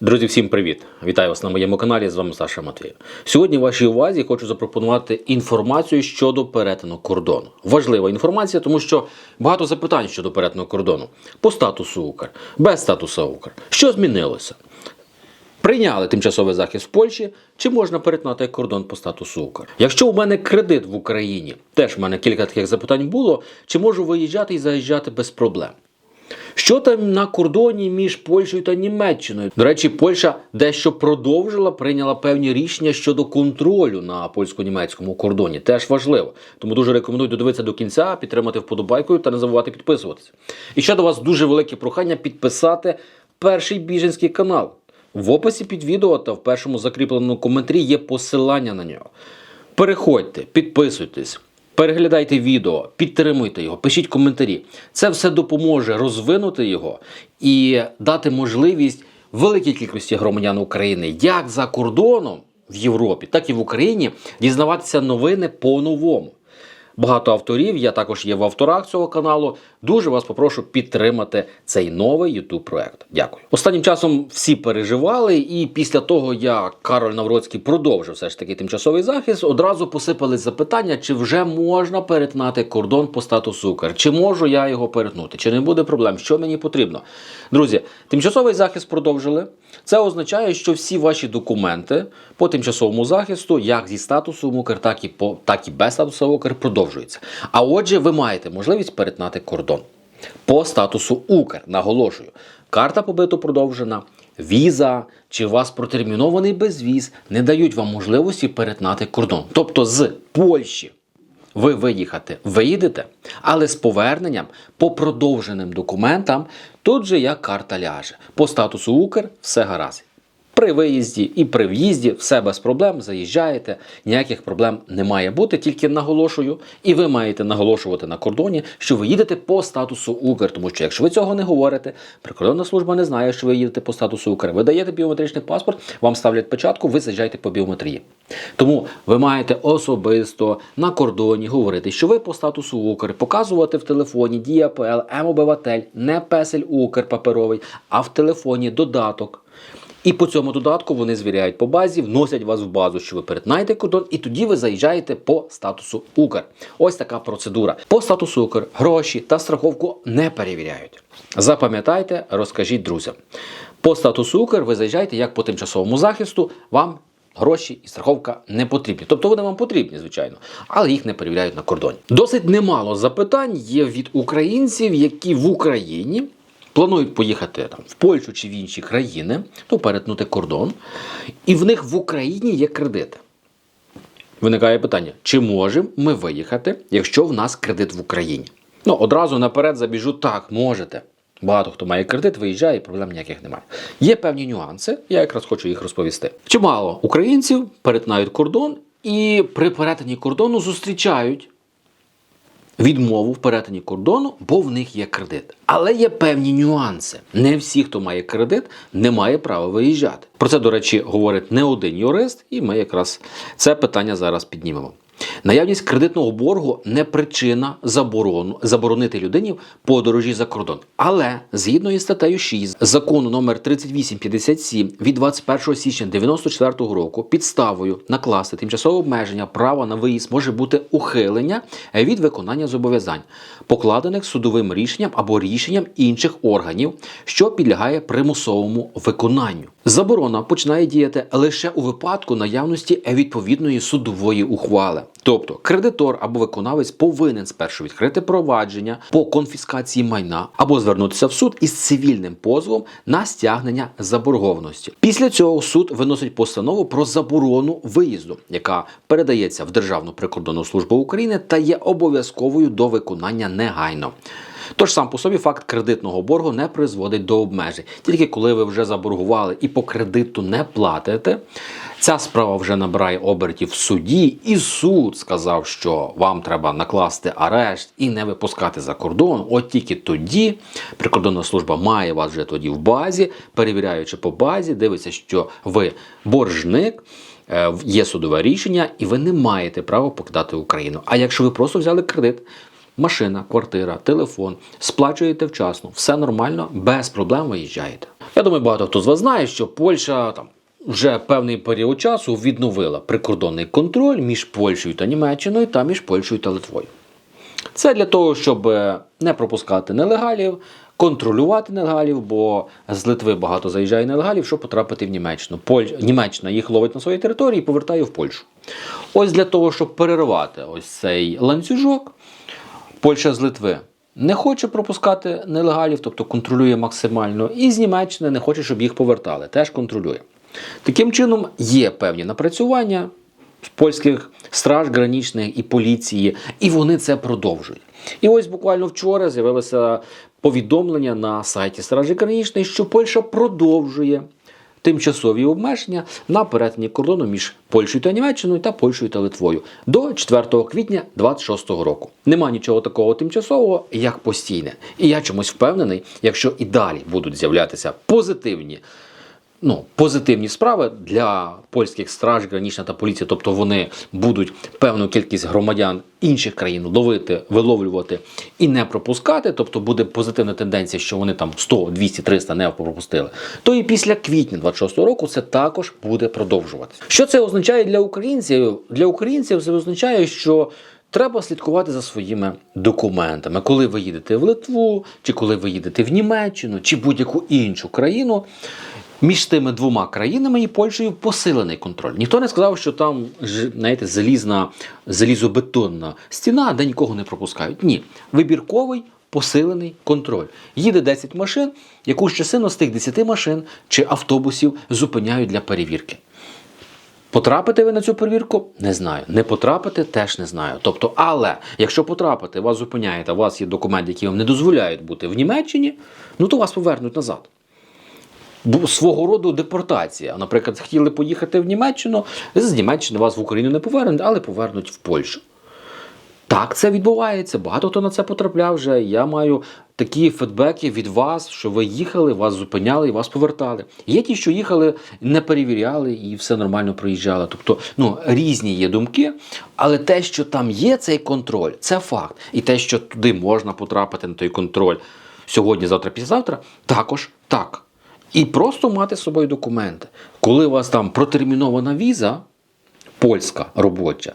Друзі, всім привіт! Вітаю вас на моєму каналі. З вами Саша Матвій. Сьогодні вашій увазі хочу запропонувати інформацію щодо перетину кордону. Важлива інформація, тому що багато запитань щодо перетину кордону по статусу Укр, без статусу Укр. Що змінилося? Прийняли тимчасовий захист в Польщі, чи можна перетнати кордон по статусу Укр? Якщо у мене кредит в Україні, теж в мене кілька таких запитань було, чи можу виїжджати і заїжджати без проблем? Що там на кордоні між Польщею та Німеччиною? До речі, Польща дещо продовжила, прийняла певні рішення щодо контролю на польсько-німецькому кордоні. Теж важливо. Тому дуже рекомендую додивитися до кінця, підтримати вподобайкою та не забувати підписуватися. І ще до вас дуже велике прохання підписати перший біженський канал. В описі під відео та в першому закріпленому коментарі є посилання на нього. Переходьте, підписуйтесь, переглядайте відео, підтримуйте його, пишіть коментарі. Це все допоможе розвинути його і дати можливість великій кількості громадян України як за кордоном в Європі, так і в Україні дізнаватися новини по-новому. Багато авторів, я також є в авторах цього каналу. Дуже вас попрошу підтримати цей новий YouTube проект. Дякую. Останнім часом всі переживали, і після того, як Кароль Навроцький продовжив все ж таки тимчасовий захист, одразу посипались запитання, чи вже можна перетнати кордон по статусу Укр, чи можу я його перетнути, чи не буде проблем, що мені потрібно. Друзі, тимчасовий захист продовжили. Це означає, що всі ваші документи по тимчасовому захисту, як зі статусу УКР, так і по так і без статусу УКР, продовжуються. А отже, ви маєте можливість перетнати кордон по статусу Укр. Наголошую, карта побиту продовжена. Віза чи у вас протермінований безвіз не дають вам можливості перетнати кордон. Тобто з Польщі ви виїхати виїдете, але з поверненням по продовженим документам тут же як карта ляже. По статусу Укр все гаразд. При виїзді і при в'їзді все без проблем, заїжджаєте, ніяких проблем не має бути, тільки наголошую, і ви маєте наголошувати на кордоні, що ви їдете по статусу Укр. Тому що якщо ви цього не говорите, прикордонна служба не знає, що ви їдете по статусу Укр. Ви даєте біометричний паспорт, вам ставлять печатку, ви заїжджаєте по біометрії. Тому ви маєте особисто на кордоні говорити, що ви по статусу Укр, показувати в телефоні Діапл, М-обиватель, не песель Укр паперовий, а в телефоні додаток. І по цьому додатку вони звіряють по базі, вносять вас в базу, що ви перетинаєте кордон, і тоді ви заїжджаєте по статусу Укр. Ось така процедура. По статусу Укр гроші та страховку не перевіряють. Запам'ятайте, розкажіть друзям. По статусу Укр ви заїжджаєте як по тимчасовому захисту, вам гроші і страховка не потрібні. Тобто вони вам потрібні, звичайно, але їх не перевіряють на кордоні. Досить немало запитань є від українців, які в Україні планують поїхати там в Польщу чи в інші країни, ну, перетнути кордон, і в них в Україні є кредит. Виникає питання: чи можемо ми виїхати, якщо в нас кредит в Україні? Ну, одразу наперед забіжу, так, можете. Багато хто має кредит, виїжджає, проблем ніяких немає. Є певні нюанси, я якраз хочу їх розповісти. Чимало українців перетинають кордон і при перетині кордону зустрічають відмову в перетині кордону, бо в них є кредит. Але є певні нюанси. Не всі, хто має кредит, не має права виїжджати. Про це, до речі, говорить не один юрист, і ми якраз це питання зараз піднімемо. Наявність кредитного боргу не причина заборону заборонити людині подорожі за кордон. Але згідно із статтею 6 закону номер 3857 від 21 січня 94 року підставою накласти тимчасове обмеження права на виїзд може бути ухилення від виконання зобов'язань, покладених судовим рішенням або рішенням інших органів, що підлягає примусовому виконанню. Заборона починає діяти лише у випадку наявності відповідної судової ухвали. Тобто кредитор або виконавець повинен спершу відкрити провадження по конфіскації майна або звернутися в суд із цивільним позовом на стягнення заборгованості. Після цього суд виносить постанову про заборону виїзду, яка передається в Державну прикордонну службу України та є обов'язковою до виконання негайно. Тож сам по собі факт кредитного боргу не призводить до обмежень. Тільки коли ви вже заборгували і по кредиту не платите, ця справа вже набирає обертів в суді, і суд сказав, що вам треба накласти арешт і не випускати за кордон. От тільки тоді прикордонна служба має вас вже тоді в базі, перевіряючи по базі, дивиться, що ви боржник. е, Є судове рішення, і ви не маєте права покидати Україну. А якщо ви просто взяли кредит, машина, квартира, телефон, сплачуєте вчасно, все нормально, без проблем виїжджаєте. Я думаю, багато хто з вас знає, що Польща там вже певний період часу відновила прикордонний контроль між Польщею та Німеччиною та між Польщею та Литвою. Це для того, щоб е, не пропускати нелегалів, контролювати нелегалів, бо з Литви багато заїжджає нелегалів, щоб потрапити в Німеччину. Поль... Німеччина їх ловить на своїй території і повертає в Польщу. Ось для того, щоб перервати ось цей ланцюжок, Польща з Литви не хоче пропускати нелегалів, тобто контролює максимально, і з Німеччини не хоче, щоб їх повертали, теж контролює. Таким чином, є певні напрацювання польських страж гранічних і поліції, і вони це продовжують. І ось буквально вчора з'явилося повідомлення на сайті Стражі Гранічної, що Польща продовжує тимчасові обмеження на перетині кордону між Польщею та Німеччиною та Польщею та Литвою до 4 квітня 2026 року. Нема нічого такого тимчасового, як постійне. І я чомусь впевнений, якщо і далі будуть з'являтися позитивні ну, позитивні справи для польських страж, гранічна та поліція, тобто вони будуть певну кількість громадян інших країн ловити, виловлювати і не пропускати, тобто буде позитивна тенденція, що вони там 100, 200, 300 не пропустили, то і після квітня 26 року це також буде продовжуватися. Що це означає для українців? Для українців це означає, що Треба слідкувати за своїми документами, коли ви їдете в Литву, чи коли ви їдете в Німеччину, чи будь-яку іншу країну. Між тими двома країнами і Польщею посилений контроль. Ніхто не сказав, що там знаєте, залізна, залізобетонна стіна, де нікого не пропускають. Ні, вибірковий посилений контроль. Їде 10 машин, якусь частину з тих 10 машин чи автобусів зупиняють для перевірки. Потрапите ви на цю перевірку? Не знаю. Не потрапите, теж не знаю. Тобто, але якщо потрапите, вас зупиняють, а у вас є документи, які вам не дозволяють бути в Німеччині, ну то вас повернуть назад. Свого роду депортація. Наприклад, хотіли поїхати в Німеччину, з Німеччини вас в Україну не повернуть, але повернуть в Польщу. Так, це відбувається. Багато хто на це потрапляв вже. Я маю такі фідбеки від вас, що ви їхали, вас зупиняли і вас повертали. Є ті, що їхали, не перевіряли і все нормально проїжджали. Тобто, ну різні є думки, але те, що там є цей контроль, це факт. І те, що туди можна потрапити на той контроль сьогодні, завтра, післязавтра, також так. І просто мати з собою документи. Коли у вас там протермінована віза, польська робоча,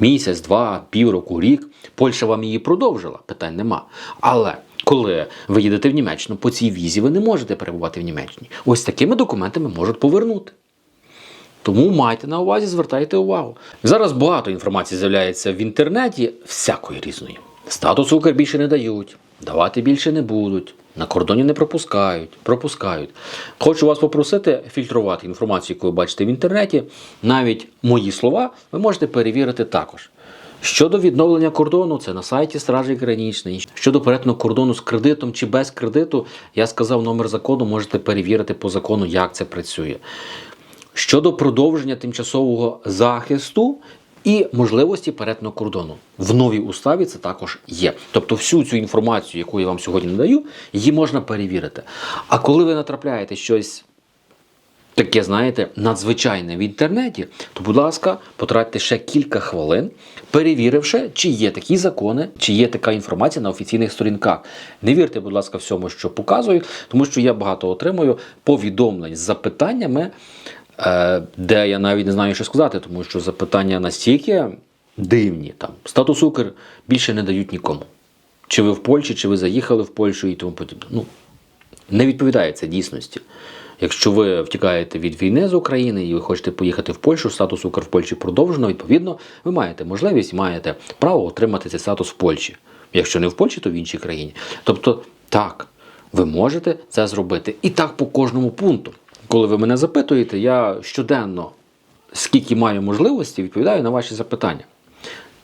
місяць, два, півроку, рік, Польща вам її продовжила, питань нема. Але коли ви їдете в Німеччину, по цій візі ви не можете перебувати в Німеччині. Ось такими документами можуть повернути. Тому майте на увазі, звертайте увагу. Зараз багато інформації з'являється в інтернеті, всякої різної. Статус Укр більше не дають, давати більше не будуть, на кордоні не пропускають, пропускають. Хочу вас попросити фільтрувати інформацію, яку ви бачите в інтернеті. Навіть мої слова ви можете перевірити також. Щодо відновлення кордону, це на сайті Стражі Гранічної. Щодо перетину кордону з кредитом чи без кредиту, я сказав номер закону, можете перевірити по закону, як це працює. Щодо продовження тимчасового захисту і можливості перетину кордону в новій уставі це також є. Тобто, всю цю інформацію, яку я вам сьогодні надаю, її можна перевірити. А коли ви натрапляєте щось таке, знаєте, надзвичайне в інтернеті, то, будь ласка, потратьте ще кілька хвилин, перевіривши, чи є такі закони, чи є така інформація на офіційних сторінках. Не вірте, будь ласка, всьому, що показують, тому що я багато отримую повідомлень з запитаннями, де я навіть не знаю, що сказати, тому що запитання настільки дивні. Там статус Укр більше не дають нікому. Чи ви в Польщі, чи ви заїхали в Польщу і тому подібне. Ну, не відповідає це дійсності. Якщо ви втікаєте від війни з України і ви хочете поїхати в Польщу, статус Укр в Польщі продовжено, відповідно, ви маєте можливість, маєте право отримати цей статус в Польщі. Якщо не в Польщі, то в іншій країні. Тобто, так, ви можете це зробити. І так по кожному пункту. Коли ви мене запитуєте, я щоденно, скільки маю можливості, відповідаю на ваші запитання.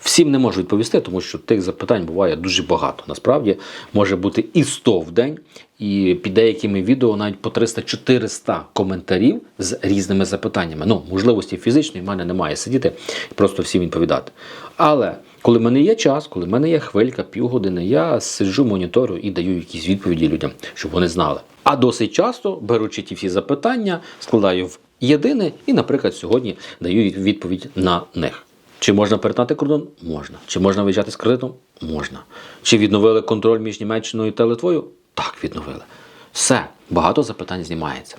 Всім не можу відповісти, тому що тих запитань буває дуже багато. Насправді може бути і 100 в день, і під деякими відео навіть по 300-400 коментарів з різними запитаннями. Ну, можливості фізичної в мене немає сидіти і просто всім відповідати. Але коли в мене є час, коли в мене є хвилька, півгодини, я сиджу, моніторю і даю якісь відповіді людям, щоб вони знали. А досить часто, беручи ті всі запитання, складаю в єдине і, наприклад, сьогодні даю відповідь на них. Чи можна перетнати кордон? Можна. Чи можна виїжджати з кредитом? Можна. Чи відновили контроль між Німеччиною та Литвою? Так, відновили. Все, багато запитань знімається.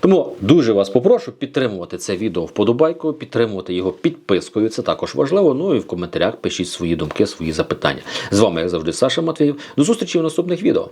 Тому дуже вас попрошу підтримувати це відео вподобайкою, підтримувати його підпискою. Це також важливо. Ну і в коментарях пишіть свої думки, свої запитання. З вами, як завжди, Саша Матвіїв. До зустрічі в наступних відео.